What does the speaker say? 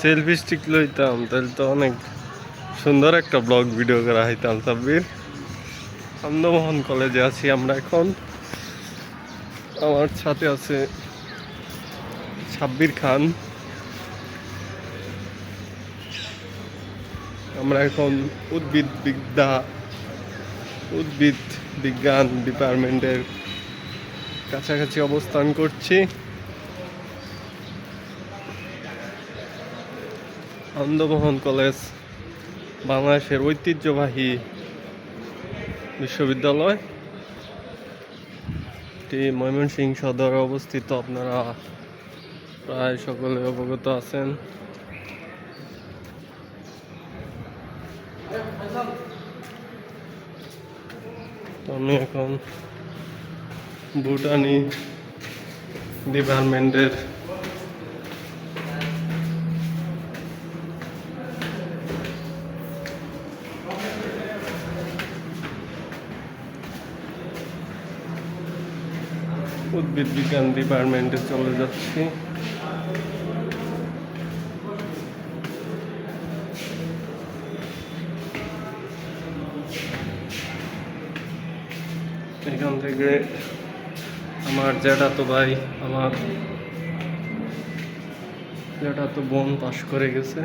Selfie stick লইতাম, তাহলে তো অনেক সুন্দর একটা ব্লগ ভিডিও করা হইতাম সাব্বির আনন্দমোহন কলেজে আছি আমরা এখন। আমার সাথে আছে সাব্বির খান। আমরা এখন উদ্ভিদ বিদ্যা, উদ্ভিদ বিজ্ঞান ডিপার্টমেন্টের কাছাকাছি অবস্থান করছি। আনন্দমোহন কলেজ, বাংলাদেশের ঐতিহ্যবাহী বিশ্ববিদ্যালয়। এটি ময়মনসিংহ সদরে অবস্থিত, আপনারা প্রায় সকলে অবগত আছেন। আমি এখন ভুটানি ডিপার্টমেন্টের উদ্ভিদ বিজ্ঞান ডিপার্টমেন্টে চলে যাচ্ছি। এখান থেকে আমার জ্যাঠাতো ভাই, আমার জ্যাঠাতো বোন পাশ করে গেছে।